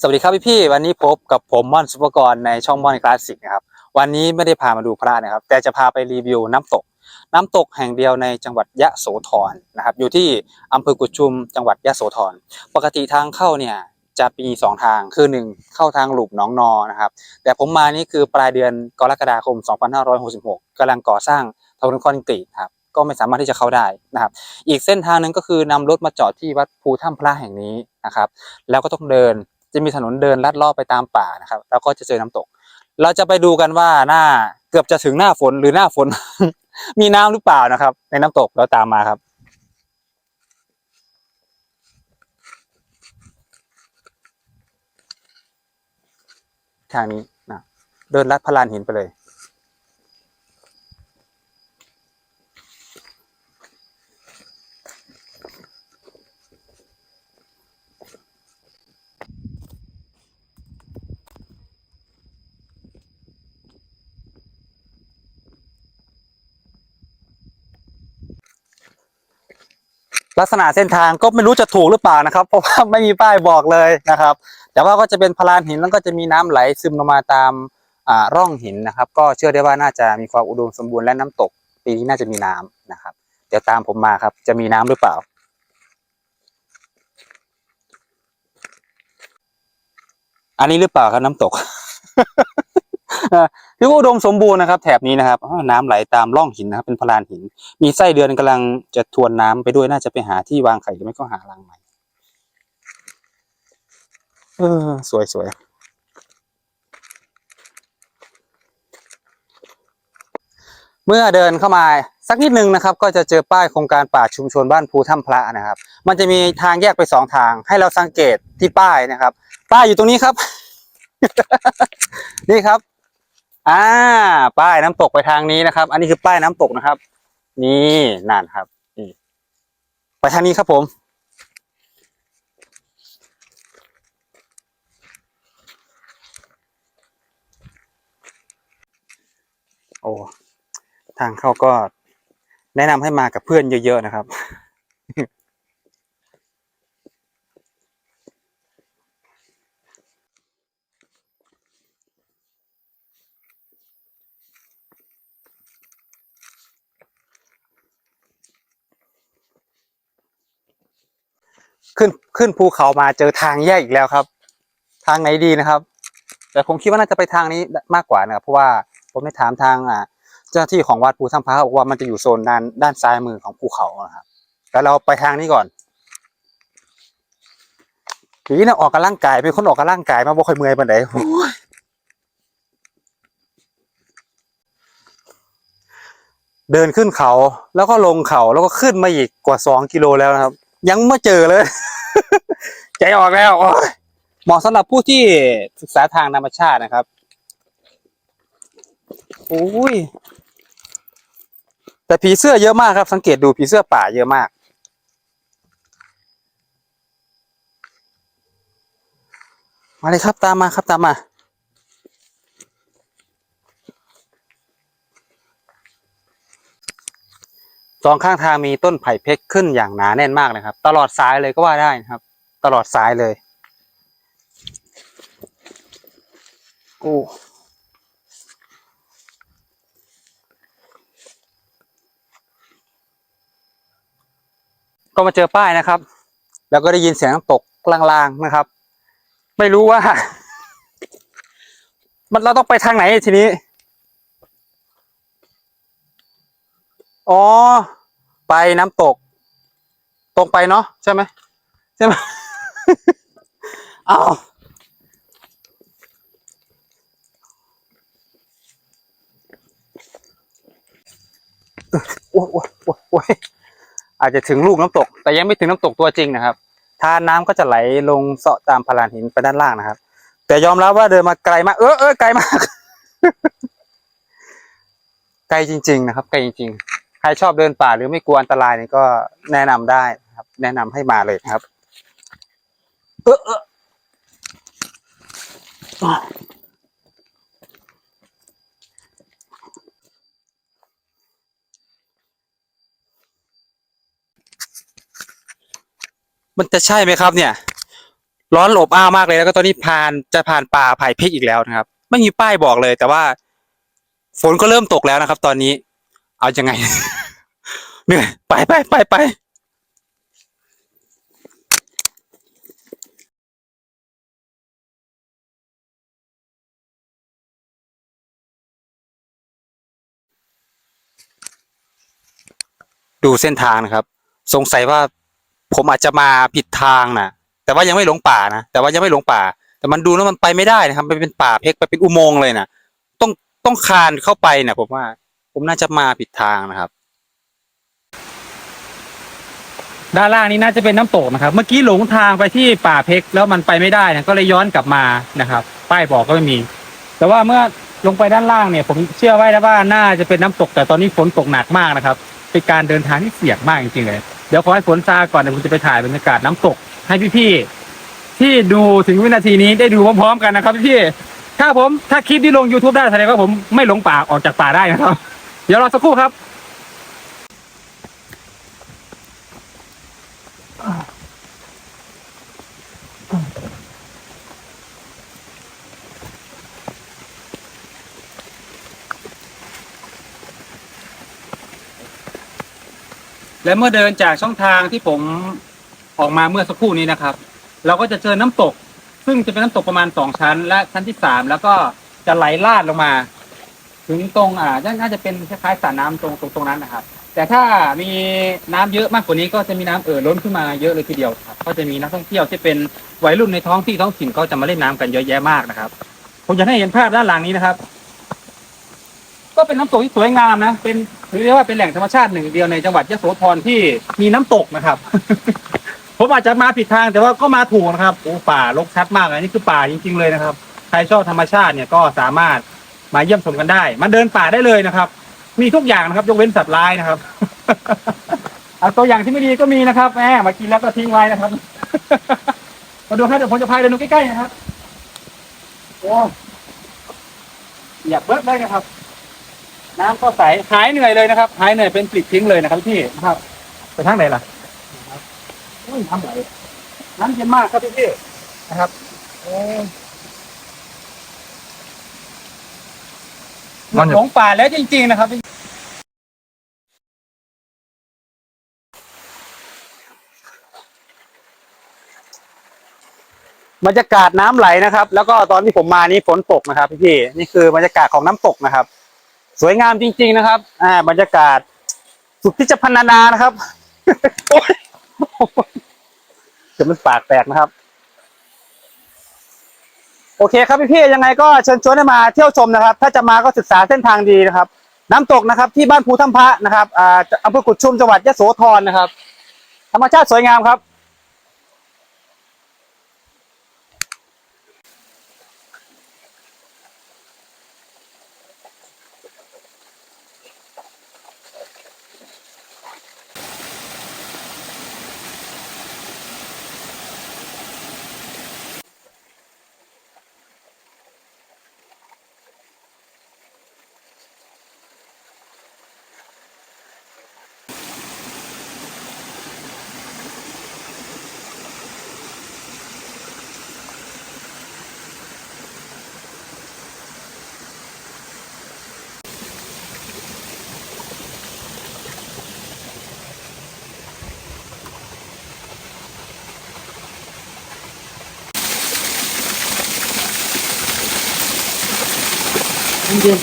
สวัสดีครับพี่พี่วันนี้พบกับผมม่อนสุปกรในช่องม่อนคลาสสิกนะครับวันนี้ไม่ได้พามาดูพระนะครับ แต่จะพาไปรีวิวน้ำตก น้ำตกแห่งเดียวในจังหวัดยะโสธรนะครับ อยู่ที่อำเภอกุชุมจังหวัดยะโสธรปกติทางเข้าเนี่ยจะมีสองทางคือหนึ่งเข้าทางหลุมหนองนอนะครับแต่ผมมานี่คือปลายเดือนกรกฎาคม 2566กำลังก่อสร้างถนนคอนกรีตครับก็ไม่สามารถที่จะเข้าได้นะครับ อีกเส้นทางหนึ่งก็คือนำรถมาจอดที่วัดภูถ้ำพระแห่งนี้นะครับ แล้วก็ต้องเดิน จะมีถนนเดินลัดลอบไปตามป่านะครับ แล้วก็จะเจอน้ำตก เราจะไปดูกันว่าหน้าเกือบจะถึงหน้าฝนหรือหน้าฝน มีน้ำหรือเปล่านะครับ ในน้ำตกเราตามมาครับทางนี้นะเดินลัดพลานหินไปเลย ลักษณะเส้นทางก็ไม่รู้จะถูกหรือเปล่านะครับ เพราะว่าไม่มีป้ายบอกเลยนะครับ แต่ว่าก็จะเป็นพลานหินแล้วก็จะมีน้ำไหลซึมลงมาตามอ่าร่องหินนะครับ ก็เชื่อได้ว่าน่าจะมีความอุดมสมบูรณ์และน้ำตก ปีนี้น่าจะมีน้ำนะครับ เดี๋ยวตามผมมาครับ จะมีน้ำหรือเปล่า อันนี้หรือเปล่าครับน้ำตก คือว่าอุดมสมบูรณ์นะครับ แถบนี้นะครับอ้าวน้ำไหลตามร่องหินนะครับ เป็นพลานหิน มีไส้เดือนกำลังจะทวนน้ำไปด้วยน่าจะไปหาที่วางไข่หรือไม่ก็หารังใหม่เออสวยสวยเมื่อเดินเข้ามาสักนิดนึงนะครับ ก็จะเจอป้ายโครงการป่าชุมชนบ้านภูถ้ำพระนะครับ มันจะมีทางแยกไปสองทาง ให้เราสังเกตที่ป้ายนะครับ ป้ายอยู่ตรงนี้ครับ นี่ครับ อ่า ป้ายน้ำตกไปทางนี้นะครับ อันนี้คือป้ายน้ำตกนะครับ นี่นั่นครับนี่ไปทางนี้ครับผม โอ้ทางเข้าก็แนะนำให้มากับเพื่อนเยอะๆนะครับ ขึ้นขึ้นภูเขามาเจอทางแยกอีกแล้วครับ ทางไหนดีนะครับ แต่ผมคิดว่าน่าจะไปทางนี้มากกว่านะครับเพราะว่าผมได้ถามทางอ่าเจ้าหน้าที่ของวัดภูถ้ำพระบอกว่ามันจะอยู่โซนด้านด้านซ้ายมือของภูเขานะครับแล้วเราไปทางนี้ก่อนทีนี้นะออกกำลังกายเป็นคนออกกำลังกายมาบ่ค่อยเมื่อยปานใดโอ้ยเดินขึ้นเขาแล้วก็ลงเขาแล้วก็ขึ้นมาอีกกว่าสองกิโลแล้วนะครับ ยังไม่เจอเลย ใจออกแล้วเหมาะสำหรับผู้ที่ศึกษาทางธรรมชาตินะครับโอ้ยแต่ผีเสื้อเยอะมากครับ สังเกตดูผีเสื้อป่าเยอะมาก มาเลยครับตามมาครับตามมาสองข้างทางมีต้นไผ่เพชรขึ้นอย่างหนาแน่นมากเลยครับ ตลอดสายเลยก็ว่าได้นะครับ ตลอดสายเลยโอ้ก็มาเจอป้ายนะครับ แล้วก็ได้ยินเสียงน้ำตกลางๆนะครับ ไม่รู้ว่า มันเราต้องไปทางไหนทีนี้ อ๋อ ไปน้ำตก ตรงไปเนาะใช่ไหมใช่ไหม อาวโอ้โอ้โอ้โอ้อาจจะถึงลูกน้ำตก แต่ยังไม่ถึงน้ำตกตัวจริงนะครับทานน้ำก็จะไหลลงเสาะตามพลานหินไปด้านล่างนะครับ แต่ยอมรับว่าเดินมาไกลมาก เออเออไกลมาก ไกลจริง ๆ นะครับ ไกลจริง ๆ ใครชอบเดินป่าหรือไม่กลัวอันตรายนี่ก็แนะนำได้นะครับ แนะนำให้มาเลยครับ เออเออมันจะใช่ไหมครับเนี่ย ร้อนอบอ้าวมากเลยแล้วก็ตอนนี้ผ่านจะผ่านป่าไผ่พริกอีกแล้วนะครับ ไม่มีป้ายบอกเลย แต่ว่าฝนก็เริ่มตกแล้วนะครับ ตอนนี้ เอายังไง เหนื่อยไปไปไปไป ดูเส้นทางนะครับ สงสัยว่าผมอาจจะมาผิดทางนะแต่ว่ายังไม่หลงป่านะแต่ว่ายังไม่หลงป่า แต่มันดูแล้วมันไปไม่ได้นะครับมันเป็นป่าเพกไปเป็นอุโมงค์เลยนะต้องต้องคานเข้าไปนะผมว่า ผมน่าจะมาผิดทางนะครับ ด้านล่างนี้น่าจะเป็นน้ำตกนะครับ เมื่อกี้หลงทางไปที่ป่าเพกแล้วมันไปไม่ได้นะก็เลยย้อนกลับมานะครับ ป้ายบอกก็ไม่มี แต่ว่าเมื่อลงไปด้านล่างเนี่ย ผมเชื่อไว้แล้วว่าน่าจะเป็นน้ำตกแต่ตอนนี้ฝนตกหนักมากนะครับ เป็นการเดินทางที่เสี่ยงมากจริงๆเลย เดี๋ยวขอให้ฝนซาก่อนเดี๋ยวผมจะไปถ่ายบรรยากาศน้ำตก ให้พี่ๆที่ดูถึงวินาทีนี้ได้ดูพร้อมๆกันนะครับพี่ๆถ้าผมถ้าคลิปที่ลง YouTube ได้แสดงว่าผมไม่หลงป่าออกจากป่าได้นะครับ เดี๋ยวรอสักครู่ครับ และเมื่อเดินจากช่องทางที่ผมออกมาเมื่อสักครู่นี้นะครับ เราก็จะเจอน้ำตก ซึ่งจะเป็นน้ำตกประมาณสองชั้น และชั้นที่สามแล้วก็จะไหลลาดลงมา ถึงตรงอ่าน่าจะเป็นคล้ายๆสระน้ำตรงตรงตรงนั้นนะครับ แต่ถ้ามีน้ำเยอะมากกว่านี้ก็จะมีน้ำเอ่อล้นขึ้นมาเยอะเลยทีเดียวครับก็จะมีนักท่องเที่ยวที่เป็นวัยรุ่นในท้องที่ท้องถิ่นก็จะมาเล่นน้ำกันเยอะแยะมากนะครับผมจะให้เห็นภาพด้านหลังนี้นะครับ ก็เป็นน้ำตกที่สวยงามนะเป็น เรียกว่าเป็นแหล่งธรรมชาติหนึ่งเดียวในจังหวัดยะโสธรที่มีน้ำตกนะครับ ผมอาจจะมาผิดทางแต่ว่าก็มาถูกนะครับโอ้ป่ารกชัดมากอันนี้คือป่าจริง ๆ เลยนะครับ ใครชอบธรรมชาติเนี่ยก็สามารถมาเยี่ยมชมกันได้ มาเดินป่าได้เลยนะครับ มีทุกอย่างนะครับ ยกเว้นสัตว์ร้ายนะครับเอาตัวอย่างที่ไม่ดีก็มีนะครับแหมมากินแล้วก็ทิ้งไว้นะครับมาดูครับเดี๋ยวผมจะพายเดินดูใกล้ๆนะครับโอ้อยากเบิร์ดเลยนะครับ น้ำก็ใสหายเหนื่อยเลยนะครับ หายเหนื่อยเป็นปลิดทิ้งเลยนะครับพี่นะครับ ไปทางไหนล่ะอุ้ยน้ำไหลน้ำเย็นมากครับพี่พี่นะครับโอ้หลงป่าแล้วจริง ๆ นะครับบรรยากาศน้ำไหลนะครับ แล้วก็ตอนที่ผมมานี่ฝนตกนะครับพี่ๆนี่คือบรรยากาศของน้ำตกนะครับ สวยงามจริง ๆนะครับ อ่า บรรยากาศ สุดที่จะพรรณนานะครับโอ๊ยเดี๋ยวมันปากแตกนะครับ โอเคครับพี่ๆยังไงก็เชิญชวนให้มาเที่ยวชมนะครับ ถ้าจะมาก็ศึกษาเส้นทางดีนะครับ น้ำตกนะครับ ที่บ้านภูถ้ำพระนะครับอ่าอำเภอกุดชุมจังหวัดยะโสธรนะครับ ธรรมชาติสวยงามครับ เย็น